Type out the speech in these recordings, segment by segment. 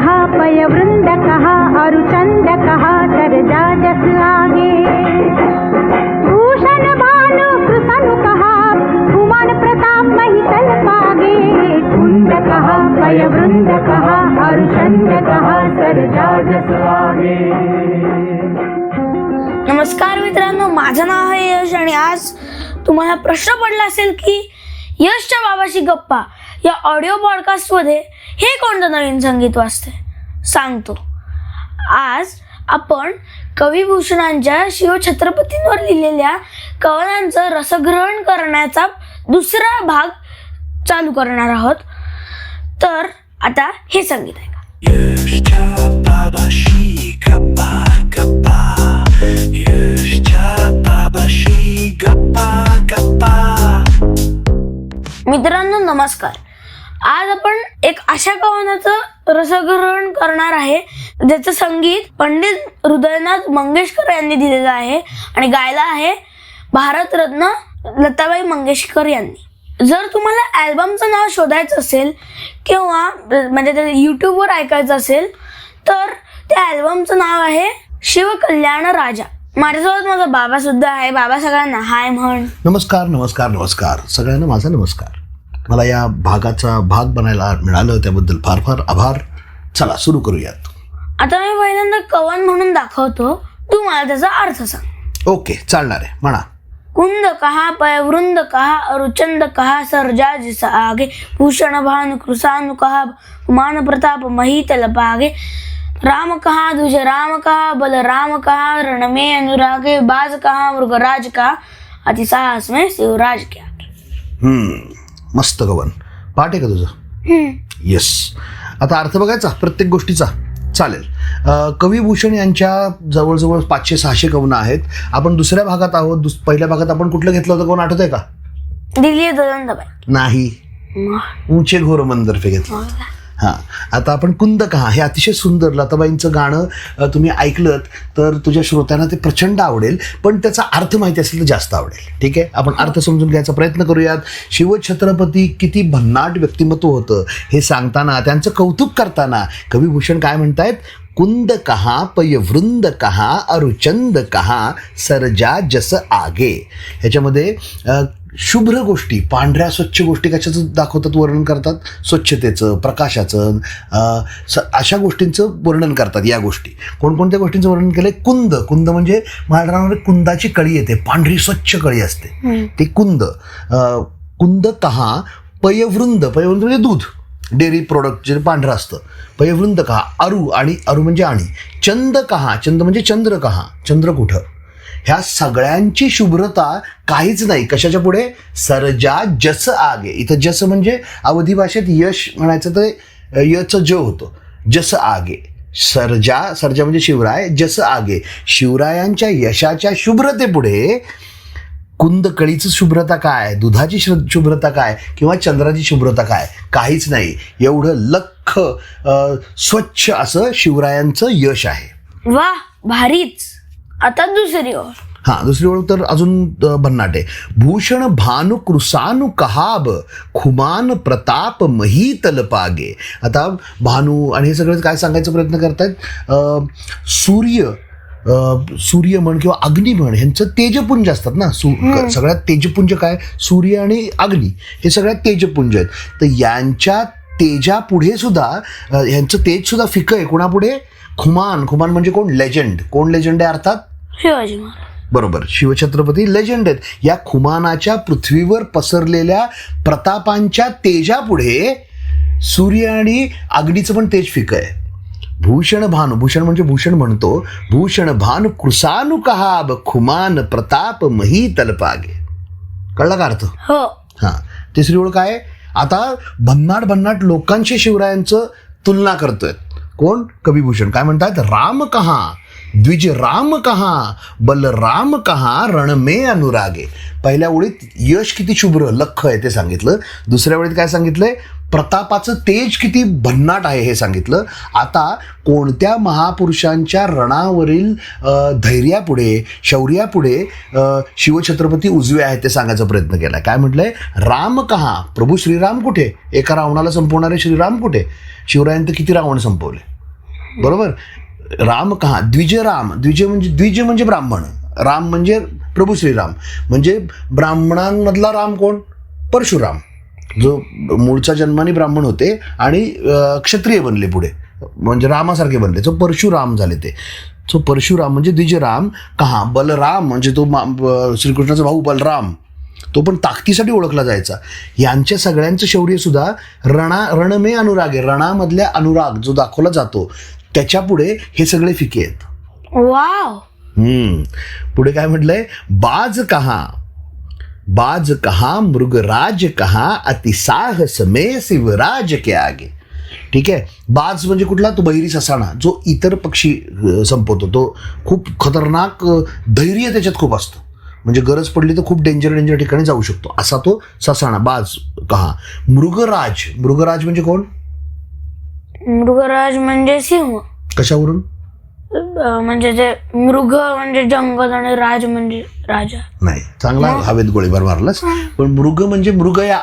कहा पयवृंद कहा अरुचंद कहा सरजा जस आगे भूषण भानु कहा कुमान प्रताप महितल पागे कुंद कहा पय कहा अरुचंद कहा सरजा जस आगे नमस्कार मित्रांनो माझं नाव आहे यश आणि आज तुम्हाला प्रश्न पडला असेल की यशच्या बाबाशी गप्पा या ऑडिओ पॉडकास्टमध्ये हे कोणतं नवीन संगीत वाजते सांगतो. आज आपण कविभूषणांच्या शिवछत्रपतींवर लिहिलेल्या कवनांचं रसग्रहण करण्याचा दुसरा भाग चालू करणार आहोत. तर आता हे संगीत gapa मित्रांनो नमस्कार. आज आपण एक अशा कवनाचं रसग्रहण करणार आहे ज्याचं संगीत पंडित हृदयनाथ मंगेशकर यांनी दिलेलं आहे आणि गायला आहे भारतरत्न लताबाई मंगेशकर यांनी. जर तुम्हाला ॲल्बमचं नाव शोधायचं असेल किंवा म्हणजे ते यूट्यूबवर ऐकायचं असेल तर त्या ॲल्बमचं नाव आहे शिवकल्याण राजा. माझ्यासोबत माझा बाबा सुद्धा आहे. बाबा सगळ्यांना हाय म्हण. नमस्कार नमस्कार नमस्कार. सगळ्यांना माझा नमस्कार. मला या भागाचा भाग बनायला मिळालं त्याबद्दल फार फार आभार. चला सुरू करूयात. आता मी पहिल्यांदा कवन म्हणून दाखवतो. तू मला त्याचा अर्थ सांग. ओके चालणार आहे. म्हणा. कुंद कहा पयवृंद कहा अरुचंद कहा सरजा जिस आगे भूषण भानु कृसानु कहा मान प्रताप महीतल पागे राम कहा द्विज राम कहा बल राम कहा रण में अनुरागे बाज कहा मृगराज कहा अति साहस में शिवराज के आगे। हम्म. मस्त गवन. पाठ आहे का तुझं. येस आता अर्थ बघायचा प्रत्येक गोष्टीचा. चालेल. कविभूषण यांच्या जवळजवळ पाचशे सहाशे कवनं आहेत. आपण दुसऱ्या भागात आहोत. पहिल्या भागात आपण कुठलं घेतलं होतं? कोण आठवत आहे का? दिल्ली नाही. उंचे घोर मंदर्फे घेतलं. हां. आता आपण कुंद कहा हे अतिशय सुंदर लताबाईंचं गाणं तुम्ही ऐकलं तर तुझ्या श्रोत्यांना ते प्रचंड आवडेल पण त्याचा अर्थ माहिती असेल तर जास्त आवडेल. ठीक आहे? आपण अर्थ समजून घ्यायचा प्रयत्न करूयात. शिवछत्रपती किती भन्नाट व्यक्तिमत्व होतं हे सांगताना त्यांचं कौतुक करताना कविभूषण काय म्हणतायत? कुंद कहा पयवृंद कहा अरुचंद कहा सरजा जस आगे. ह्याच्यामध्ये शुभ्र गोष्टी पांढऱ्या स्वच्छ गोष्टी कशाचं दाखवतात वर्णन करतात? स्वच्छतेचं प्रकाशाचं अशा गोष्टींचं वर्णन करतात या गोष्टी. कोणकोणत्या गोष्टींचं वर्णन केलंय? कुंद. कुंद म्हणजे महाराष्ट्रामध्ये कुंदाची कळी येते पांढरी स्वच्छ कळी असते. ते कुंद. कुंद कहा पयवृंद. पयवृंद म्हणजे दूध. डेअरी प्रोडक्ट जे पांढरं असतं. पयवृंद कहा अरू आणि अरू म्हणजे आणि. चंद कहा चंद म्हणजे चंद्र कहा चंद्र कुठं? ह्या सगळ्यांची शुभ्रता काहीच नाही. कशाच्या पुढे? सरजा जस आगे. इथं जस म्हणजे अवधी भाषेत यश म्हणायचं तर यचं ज होतं. जस आगे. सरजा सरजा म्हणजे शिवराय जस आगे. शिवरायांच्या यशाच्या शुभ्रतेपुढे कुंदकळीचं शुभ्रता काय? दुधाची शुभ्रता काय? किंवा चंद्राची शुभ्रता काय? काहीच नाही. एवढं लख स्वच्छ असं शिवरायांचं यश आहे. वा भारीच. आता दुसरी ओळ. हां दुसरी ओळख तर अजून भन्नाट. आहे भूषण भानु कृसानु कहाब खुमान प्रताप मही तलपागे आता भानू आणि हे सगळं काय सांगायचा प्रयत्न करतायत? सूर्य सूर्य म्हण किंवा अग्नी म्हण ह्यांचं तेजपुंज असतात ना? सू सगळ्यात तेजपुंज काय? सूर्य आणि अग्नी. हे सगळ्यात तेजपुंज आहेत. तर यांच्या तेजापुढे सुद्धा ह्यांचं तेज सुद्धा फिकं आहे. कोणापुढे? खुमान. खुमान म्हणजे कोण? लेजंड कोण लेजंड आहे अर्थात? शिवाजी महाराज. बरोबर. शिवछत्रपती लेजंड आहेत. या खुमानाच्या पृथ्वीवर पसरलेल्या प्रतापांच्या तेजापुढे सूर्य आणि अग्नीचं पण तेज फिकं आहे. भूषण भानु भूषण म्हणजे भूषण म्हणतो. भूषण भानु कृसानु कहाब खुमान प्रताप मही तलपागे कळला का अर्थ? हो. हां. तिसरी ओळ काय? आहे? आता भन्नाट भन्नाट लोकांशी शिवरायांचं तुलना करतोय. कोण? कविभूषण. काय म्हणतात? राम कहा द्विज राम कहा बलराम कहा रणमे अनुरागे. पहिल्या ओळीत यश किती शुभ्र लख आहे ते सांगितलं. दुसऱ्या वेळीत काय सांगितलंय? प्रतापाचं तेज किती भन्नाट आहे हे सांगितलं. आता कोणत्या महापुरुषांच्या रणावरील धैर्यापुढे शौर्यापुढे शिवछत्रपती उजवे आहेत ते सांगायचा प्रयत्न केला काय म्हटलंय? राम कहा. प्रभू श्रीराम कुठे? एका रावणाला संपवणारे श्रीराम कुठे? शिवरायांत किती रावण संपवले? बरोबर? राम कहा? द्विज राम. द्विज म्हणजे द्विज म्हणजे ब्राह्मण. राम म्हणजे प्रभू श्रीराम. म्हणजे ब्राह्मणांमधला राम कोण? परशुराम. जो मूळच्या जन्माने ब्राह्मण होते आणि क्षत्रिय बनले पुढे. म्हणजे रामासारखे बनले. जो परशुराम झाले ते. सो परशुराम म्हणजे द्विजराम कहा? बलराम. म्हणजे तो मा- श्रीकृष्णाचा भाऊ बलराम. तो पण ताकदीसाठी ओळखला जायचा. यांच्या सगळ्यांचं शौर्य सुद्धा रणा रणमे अनुराग आहे रणामधल्या अनुराग जो दाखवला जातो त्याच्या पुढे हे सगळे फिके आहेत. वाव. हम्म. पुढे काय म्हटलंय? बाज कहा बाज कहा मृगराज कहा अतिसाहस में शिवराज के आगे. ठीक आहे? बाज म्हणजे कुठला? तो बहिरी ससाणा जो इतर पक्षी संपवतो. तो खूप खतरनाक धैर्य त्याच्यात खूप असतं. म्हणजे गरज पडली तर खूप डेंजर डेंजर ठिकाणी जाऊ शकतो. असा तो ससाणा बाज कहा. मृगराज मृगराज म्हणजे कोण? मृगराज म्हणजे सिंह. कशावरून? अं, म्हणजे ते मृग म्हणजे जंगल आणि राज म्हणजे राजा. नाही चांगला हवेत गोळीबार मारलास. पण मृग म्हणजे मृगया.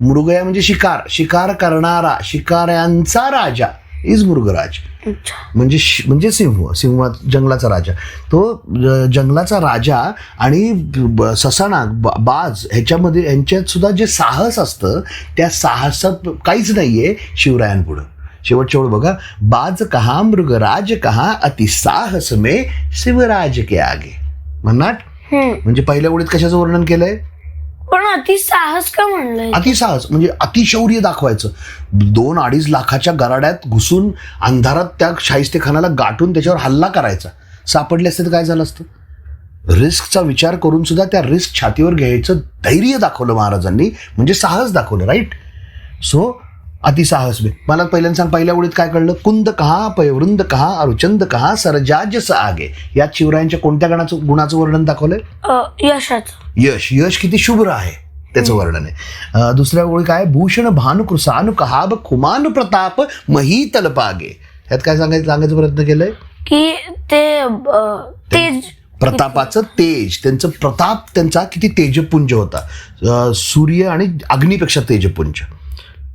मृगया म्हणजे शिकार. शिकार करणारा शिकाऱ्यांचा राजा. इज मृगराज. अच्छा. म्हणजे शि- म्हणजे सिंह. सिंह जंगलाचा राजा. तो ज- जंगलाचा राजा आणि ब- ससाणा ब- बाज ह्याच्यामध्ये ह्यांच्यात सुद्धा जे साहस असतं त्या साहसात काहीच नाहीये शिवरायांपुढं. शेवट शेवट बघा. बाज कहा मृगराज कहा अति साहस में शिवराज के आगे. म्हणणार म्हणजे पहिल्या ओळीत कशाचं वर्णन केलंय? पण अति साहस का म्हणलंय? अतिसाहस म्हणजे अतिशौर्य दाखवायचं. दोन अडीच लाखाच्या गराड्यात घुसून अंधारात त्या शाहिस्तेखानाला गाठून त्याच्यावर हल्ला करायचा. सापडले असते तर काय झालं असतं? रिस्कचा विचार करून सुद्धा त्या रिस्क छातीवर घ्यायचं धैर्य दाखवलं महाराजांनी. म्हणजे साहस दाखवलं राईट सो अतिसाहस बे. मला पहिल्यांदा सांग पहिल्या ओळीत काय कळलं? कुंद कहा पयवृंद कहा अरुचंद कहा सरजाजस आगे. यात शिवरायांच्या कोणत्या गणाचं गुणाचं वर्णन दाखवलंय? यशाचं. यश. यश किती शुभ्र आहे त्याचं वर्णन आहे. दुसऱ्या ओळी काय? भूषण भानु कृसानु कहाब खुमान प्रताप मही तलपागे ह्यात काय सांगायचं सांगायचा प्रयत्न केलंय? की ते तेज. प्रतापाचं तेज. त्यांचं प्रताप त्यांचा किती तेजपुंज होता. सूर्य आणि अग्नीपेक्षा तेजपुंज.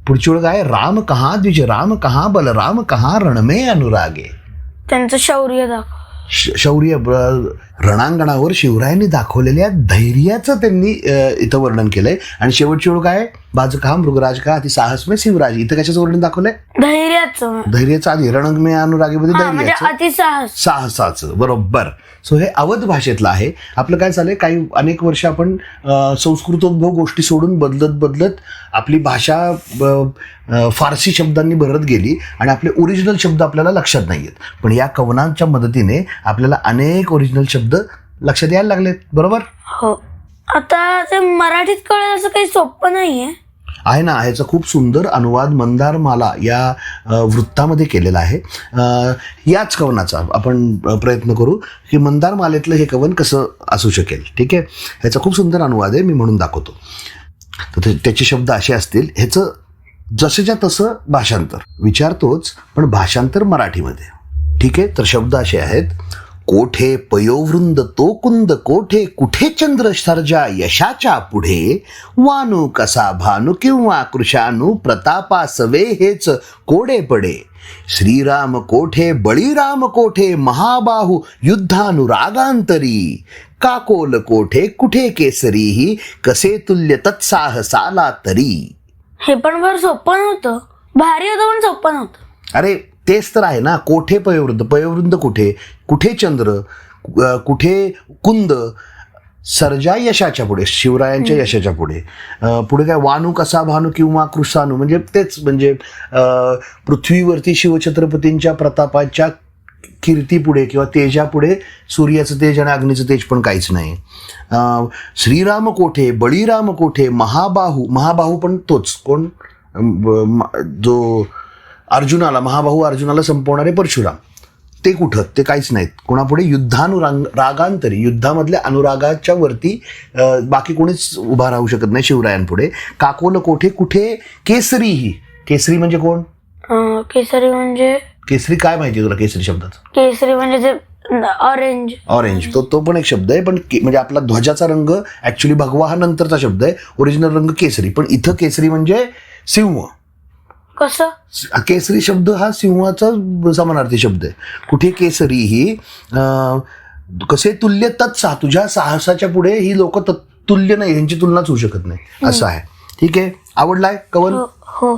पुढची ओळख आहे राम कहा द्विज राम कहा बलराम कहा रणमे अनुरागे. त्यांचं शौर्य दाखव. शौर्य रणांगणावर शिवरायांनी दाखवलेल्या धैर्याचं त्यांनी इथं वर्णन केलंय. आणि शेवटची ओळख आहे बाज का मृगराज का? अति साहस में शिवराज. इथं कशाचं वर्णन दाखवलंय? धैर्याचं. धैर्याचं आधी रणंग में अनुरागेमध्ये हा म्हणजे धैर्याचं. साहसाचं. बरोबर. सो हे अवध भाषेतलं आहे. आपलं काय झालंय काही अनेक वर्ष आपण अ, संस्कृतोद्भव गोष्टी सोडून बदलत बदलत आपली भाषा ब- अ, फारसी शब्दांनी भरत गेली आणि आपले ओरिजिनल शब्द आपल्याला लक्षात नाही आहेत पण या कवनांच्या मदतीने आपल्याला अनेक ओरिजिनल शब्द लक्षात यायला लागलेत. बरोबर? हो. आता ते मराठीत कळेल असं काही सोपं नाहीये. आहे ना ह्याचा खूप सुंदर अनुवाद मंदारमाला या वृत्तामध्ये केलेला आहे. याच कवनाचा आपण प्रयत्न करू की मंदारमालेतलं हे कवन कसं असू शकेल. ठीक आहे? ह्याचा खूप सुंदर अनुवाद आहे मी म्हणून दाखवतो. तर त्याचे शब्द असे असतील ह्याचं जसंच्या तसं भाषांतर. विचारतोच पण भाषांतर मराठीमध्ये. ठीक आहे? तर शब्द असे आहेत कोठे पयोवृंद तो कुंद कोठे कुठे चंद्र सर्जा यशाच्या पुढे? वानू कसा भानू किंवा कृशानू प्रतापा सवे हेच कोडे पडे? श्रीराम कोठे बळीराम कोठे महाबाहू युद्धानुरागांतरी? काकोल कोठे कुठे केसरीही कसे तुल्य तत्साहसाला तरी? हे पण फार सोपं नव्हतं. भारी होतं पण सोपं नव्हतं. अरे तेच तर आहे ना कोठे पयोवृंद पयोवृंद कुठे? कुठे चंद्र कुठे कुंद? सर्जा यशाच्या पुढे शिवरायांच्या यशाच्या पुढे. पुढे काय वानू कसा भानू किंवा कृषानू म्हणजे तेच म्हणजे पृथ्वीवरती शिवछत्रपतींच्या प्रतापाच्या कीर्तीपुढे किंवा तेजापुढे सूर्याचं तेज आणि अग्नीचं तेज पण काहीच नाही. श्रीराम कोठे बळीराम कोठे महाबाहू महाबाहू पण तोच. कोण? जो अर्जुनाला महाबाहू अर्जुनाला संपवणारे परशुराम. ते कुठं? ते काहीच नाहीत. कोणापुढे? युद्धानुराग रागांतरी युद्धामधल्या अनुरागाच्या वरती बाकी कोणीच उभा राहू शकत नाही शिवरायांपुढे. काकोल कोठे? कुठे? केसरीही केसरी म्हणजे कोण? केसरी म्हणजे केसरी काय माहिती तुला केसरी शब्दाचं? केसरी म्हणजे ऑरेंज. ऑरेंज. तो तो पण एक शब्द आहे पण म्हणजे आपला ध्वजाचा रंग ऍक्च्युली भगवा हा नंतरचा शब्द आहे. ओरिजिनल रंग केसरी. पण इथं केसरी म्हणजे सिंह. कसं? केसरी शब्द हा सिंहाचा समानार्थी शब्द आहे. कुठे केसरी ही अं, कसे तुल्य तत्सा तुझ्या साहसाच्या पुढे ही लोक तुल्य नाही यांची तुलनाच होऊ शकत नाही. असं आहे. ठीक आहे? आवडलाय? कवन? हो हो.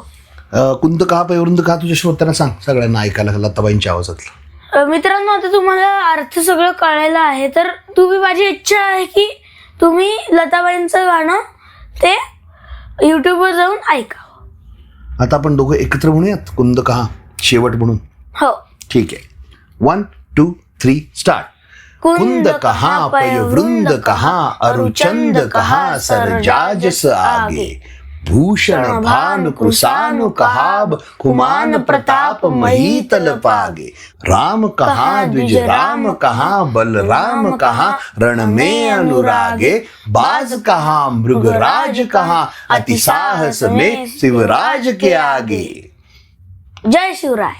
अं, कुंद कहा पैवृंद कहा तुझ्या श्रोत्यांना सांग. सगळ्यांना ऐकायला लताबाईंच्या आवाजातलं. अ, मित्रांनो आता तुम्हाला अर्थ सगळं कळायला आहे तर तुम्ही माझी इच्छा आहे की तुम्ही लताबाईंचं गाणं ते युट्यूबवर जाऊन ऐका. आता आपण दोघं एकत्र म्हणूयात कुंद कहा? शेवट म्हणून. हो. ठीक आहे. वन टू थ्री स्टार्ट कुंद कहा पयवृंद कहा अरुचंद कहा सरजाजस आगे. भूषण भान कृषानु कहाब कुमान प्रताप मही तल पागे। राम कहा द्विज राम कहा बल राम कहा रण में अनुरागे। बाज कहा मृगराज कहा अति साहस में शिवराज के आगे। जय शिवराय।